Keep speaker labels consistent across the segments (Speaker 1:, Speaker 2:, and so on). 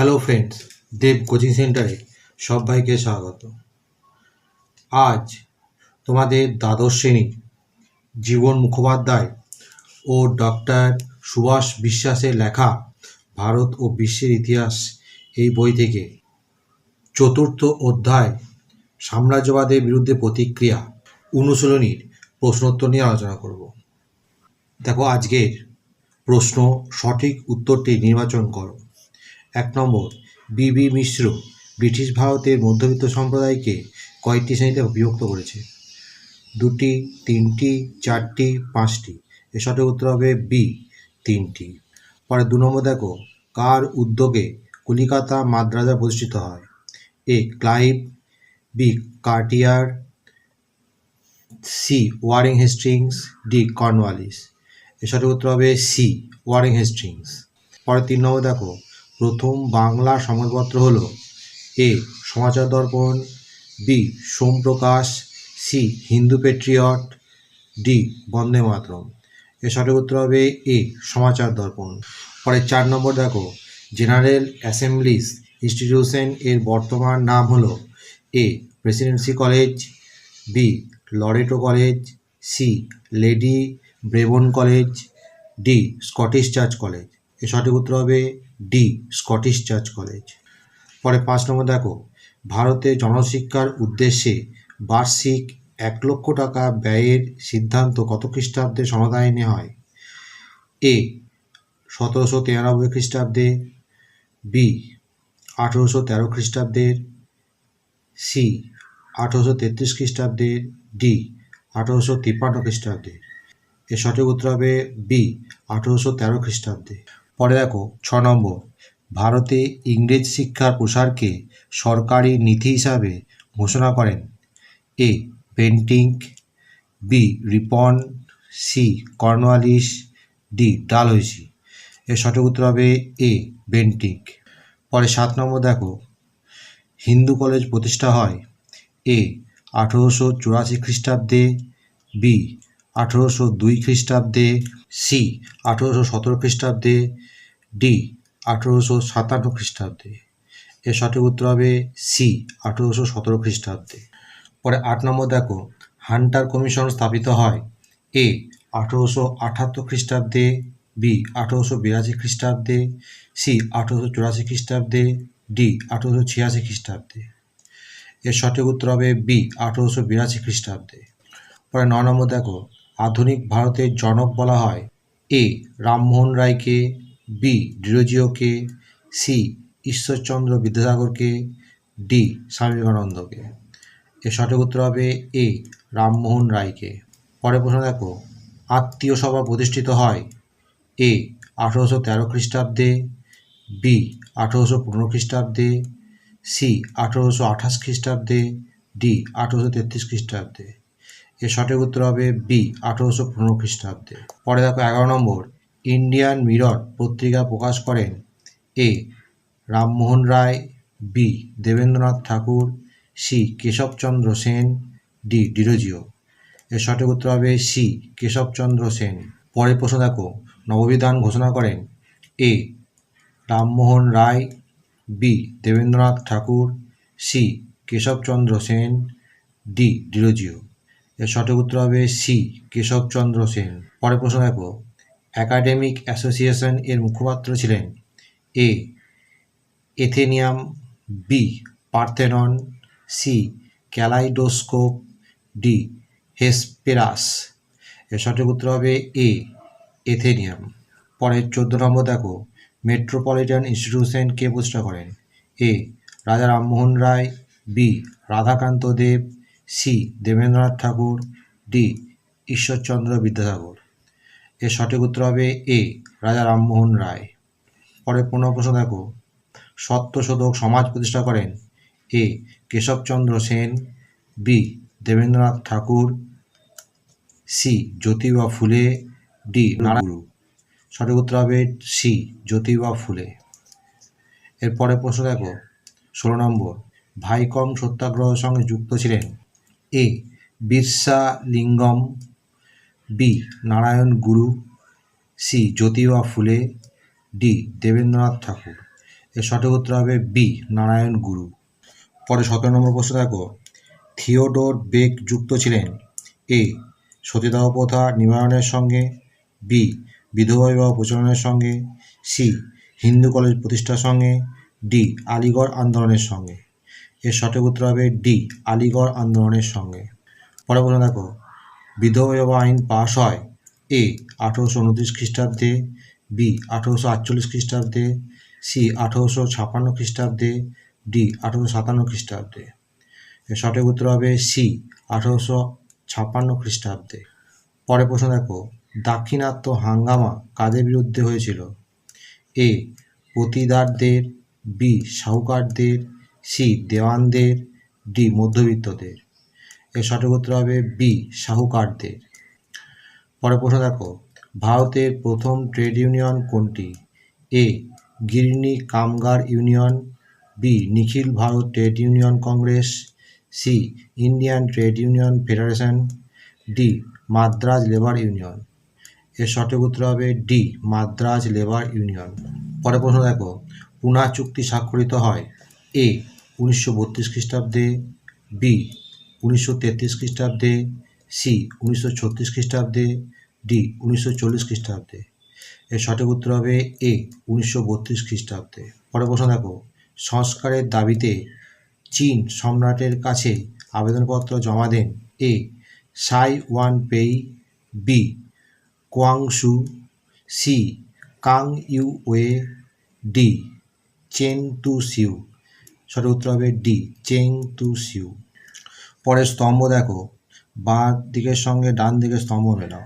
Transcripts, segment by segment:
Speaker 1: Hello friends দেব coaching সেন্টারে সবাইকে স্বাগত। আজ তোমাদের দ্বাদশ শ্রেণি জীবন মুখোপাধ্যায় ও ডক্টর সুভাষ বিশ্বাসের লেখা ভারত ও বিশ্বের ইতিহাস এই বই থেকে চতুর্থ অধ্যায় সাম্রাজ্যবাদের বিরুদ্ধে প্রতিক্রিয়া অনুশীলনীর প্রশ্নোত্তর নিয়ে আলোচনা করব। দেখো আজকের প্রশ্ন সঠিক উত্তরটি নির্বাচন করো। এক নম্বর বিবি মিশ্র, ব্রিটিশ ভারতের মধ্যবিত্ত সম্প্রদায়কে কয়েকটি শ্রেণীতে বিভক্ত করেছে। দুটি, তিনটি, চারটি, পাঁচটি। এর সঠিক উত্তর হবে বি, তিনটি। পরে দু নম্বর দেখো, কার উদ্যোগে কলিকাতা মাদ্রাজা প্রতিষ্ঠিত হয়? A, Clive, B, Cartier, C, Warren Hastings, D, Cornwallis. এর সঠিক উত্তর হবে সি, ওয়ারিং হেস্টিংস। পরে তিন নম্বর দেখো প্রথম বাংলা সংবাদপত্র হলো A Samachar Darpan, B Somprakash, C Hindu Patriot, D Bande Mataram. এর সঠিক উত্তর হবে এ সমাচার দর্পণ। পরে চার নম্বর দেখো, জেনারেল অ্যাসেম্বলিজ ইনস্টিটিউশন এর বর্তমান নাম হল A Presidency College, B Loreto College, C Lady Brabourne College, D Scottish Church College. এর সঠিক উত্তর হবে ডি, স্কটিশ চার্চ কলেজ। পরে পাঁচ নম্বর দেখো, ভারতে জনশিক্ষার উদ্দেশ্যে বার্ষিক এক লক্ষ টাকা ব্যয়ের সিদ্ধান্ত কত খ্রিস্টাব্দে সমাধানে হয়? এ, সতেরোশো তিরানব্বই খ্রিস্টাব্দে, বি, আঠেরোশো তেরো খ্রিস্টাব্দের সি, আঠেরোশো তেত্রিশ খ্রিস্টাব্দের ডি, আঠেরোশো তিপ্পান্ন খ্রিস্টাব্দে। এর সঠিক উত্তর হবে বি, আঠেরোশো তেরো খ্রিস্টাব্দে। পরে দেখো, ছ নম্বর। ভারতে ইংরেজ শিক্ষার প্রসারকে সরকারি নীতি হিসাবে ঘোষণা করেন। A, Bentinck, B, Ripon, C Cornwallis D, Dalhousie. এর সঠিক উত্তর হবে এ বেন্টিং পরে সাত নম্বর দেখো, হিন্দু কলেজ প্রতিষ্ঠা হয়। এ, আঠেরোশো চুরাশি খ্রিস্টাব্দে, বি আঠেরোশো দুই খ্রিস্টাব্দে সি আঠেরোশো সতেরো খ্রিস্টাব্দে ডি আঠেরোশো সাতান্ন খ্রিস্টাব্দে। এর সঠিক উত্তর হবে সি আঠেরোশো সতেরো খ্রিস্টাব্দে। পরে আট নম্বর দেখো, হান্টার কমিশন স্থাপিত হয় এ আঠেরোশো আটাত্তর খ্রিস্টাব্দে বি আঠেরোশো বিরাশি খ্রিস্টাব্দে সি আঠেরোশো চুরাশি খ্রিস্টাব্দে ডি আঠেরোশো ছিয়াশি খ্রিস্টাব্দে। এর সঠিক উত্তর হবে বি আঠেরোশো বিরাশি খ্রিস্টাব্দে। পরে ন নম্বর দেখো আধুনিক ভারতের জনক বলা হয়। এ. রামমোহন রায়কে, বি. ডিরোজিওকে, সি. ঈশ্বরচন্দ্র বিদ্যাসাগরকে, ডি. স্বামী বিবেকানন্দকে এর সঠিক উত্তর হবে এ. রামমোহন রায়কে। পরে প্রশ্ন দেখো। আত্মীয় সভা প্রতিষ্ঠিত হয় এ. আঠেরোশো তেরো খ্রিস্টাব্দে, বি. আঠেরোশো পনেরো খ্রিস্টাব্দে, সি. আঠেরোশো আঠাশ খ্রিস্টাব্দে, ডি. আঠেরোশো তেত্রিশ খ্রিস্টাব্দে। এর সঠিক উত্তর হবে বি, আঠেরোশো পনেরো খ্রিস্টাব্দে। পরে দেখো এগারো নম্বর, ইন্ডিয়ান মিরর পত্রিকা প্রকাশ করেন A, Rammohan Roy, B, Debendranath Tagore, C, Keshabchandra Sen, D, Derozio. এর সঠিক উত্তর হবে সি, কেশবচন্দ্র সেন। পরের প্রশ্ন দেখো, নববিধান ঘোষণা করেন A, Rammohan Roy, B, Debendranath Tagore, C, Keshabchandra Sen, D, Derozio. এর সঠিক উত্তর হবে সি কেশবচন্দ্র সেন। পরের প্রশ্ন দেখো। একাডেমিক অ্যাসোসিয়েশন এর মুখপাত্র ছিলেন A Athenaeum B Parthenon C kaleidoscope D Hesperus এর সঠিক উত্তর হবে এ এথেনিয়াম পরের চোদ্দ নম্বর দেখো। মেট্রোপলিটন ইনস্টিটিউশন কে প্রতিষ্ঠা করেন? A Raja Rammohan Roy B Radhakanta Deb C Debendranath Tagore, D Ishwarchandra Vidyasagar. এর সঠিক উত্তর হবে এ, রাজা রামমোহন রায়। পরে পুনঃ প্রশ্ন দেখো। সত্যশোধক সমাজ প্রতিষ্ঠা করেন A Keshabchandra Sen, B Debendranath Tagore, C Jyotiba Phule, D Narayan সঠিক উত্তর হবে সি জ্যোতিবা ফুলে। এরপরে প্রশ্ন দেখো। ষোলো নম্বর, ভাইকম সত্যাগ্রহের সঙ্গে যুক্ত ছিলেন A Birsa Lingam B Narayan Guru, C Jyotiba ফুলে, ডি দেবেন্দ্রনাথ ঠাকুর। এর সঠিক উত্তর হবে বি নারায়ণ গুরু। পরে সতেরো নম্বর প্রশ্ন দেখো। থিওডোর বেক যুক্ত ছিলেন এ সতীদাহ প্রথা নিবারণের সঙ্গে, বি বিধবা বিবাহ প্রচলনের সঙ্গে, সি হিন্দু কলেজ প্রতিষ্ঠার সঙ্গে, ডি আলিগড় আন্দোলনের সঙ্গে। এর সঠিক উত্তর হবে ডি, আলিগড় আন্দোলনের সঙ্গে। পরে প্রশ্ন দেখো, বিধবা আইন পাশ হয় এ, আঠেরোশো উনত্রিশ খ্রিস্টাব্দে, বি, আঠেরোশো আটচল্লিশ খ্রিস্টাব্দে, সি, আঠেরোশো ছাপান্ন খ্রিস্টাব্দে, ডি, আঠেরোশো সাতান্ন খ্রিস্টাব্দে। এর সঠিক উত্তর হবে সি, আঠেরোশো ছাপান্ন খ্রিস্টাব্দে। পরে প্রশ্ন দেখো, দাক্ষিণাত্য হাঙ্গামা কাদের বিরুদ্ধে হয়েছিল? এ পতিদারদের বি, সাহুকারদের সি দেওয়ানদের ডি মধ্যবিত্তদের। এর সঠিক উত্তর হবে বি, সাহুকারদের। পরে প্রশ্ন দেখো, ভারতের প্রথম ট্রেড ইউনিয়ন কোনটি? A, Girni Kamgar union, B, Nikhil Bharat trade union Congress, C, Indian trade union federation, D, Madras labour union. এর সঠিক উত্তর হবে ডি, মাদ্রাজ লেবার ইউনিয়ন। পরে প্রশ্ন দেখো, পুনা চুক্তি স্বাক্ষরিত হয়। এ উনিশশো বত্রিশ খ্রিস্টাব্দে, বি, উনিশশো তেত্রিশ খ্রিস্টাব্দে, সি, উনিশশো ছত্রিশ খ্রিস্টাব্দে, ডি, উনিশশো চল্লিশ খ্রিস্টাব্দে। এর সঠিক উত্তর হবে এ, উনিশশো বত্রিশ খ্রিস্টাব্দে। পরে প্রশ্ন দেখো, সংস্কারের দাবিতে চীন সম্রাটের কাছে আবেদনপত্র জমা দেন A, Cai Yuanpei B Guangxu C Kang Youwei D Chen Duxiu সঠিক উত্তর হবে ডি, চেং তু সিউ। পরের স্তম্ভ দেখো। বাঁ দিকের সঙ্গে ডান দিকের স্তম্ভ মেলাও।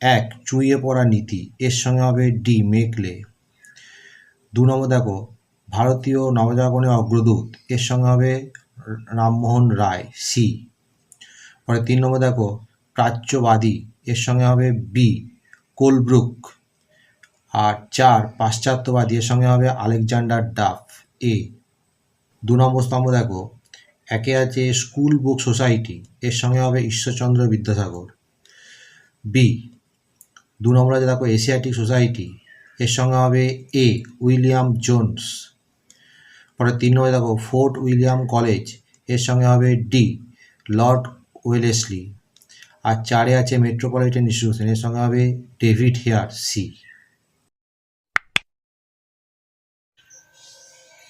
Speaker 1: এক, চুইয়ে পড়া নীতি। এর সঙ্গে হবে ডি, মেকলে। দু নম্বর দেখো। ভারতীয় নবজাগরণের অগ্রদূত। এর সঙ্গে হবে রামমোহন রায়, সি। পরে তিন নম্বর দেখো। প্রাচ্যবাদী। এর সঙ্গে হবে বি, কোলব্রুক। আর চার পাশ্চাত্যবাদী এর সঙ্গে হবে আলেকজান্ডার ডাফ। এ, দু নম্বর স্তম্ভ দেখো। একে আছে স্কুল বুক সোসাইটি, এর সঙ্গে হবে ঈশ্বরচন্দ্র বিদ্যাসাগর। বি, দু নম্বর আছে দেখো এশিয়াটিক সোসাইটি, এর সঙ্গে হবে এ, উইলিয়াম জোনস। পরে তিন নম্বরে দেখো ফোর্ট উইলিয়াম কলেজ, এর সঙ্গে হবে ডি, লর্ড ওয়েলেসলি। আর চারে আছে মেট্রোপলিটন ইনস্টিটিউশন, এর সঙ্গে হবে ডেভিড হেয়ার, সি।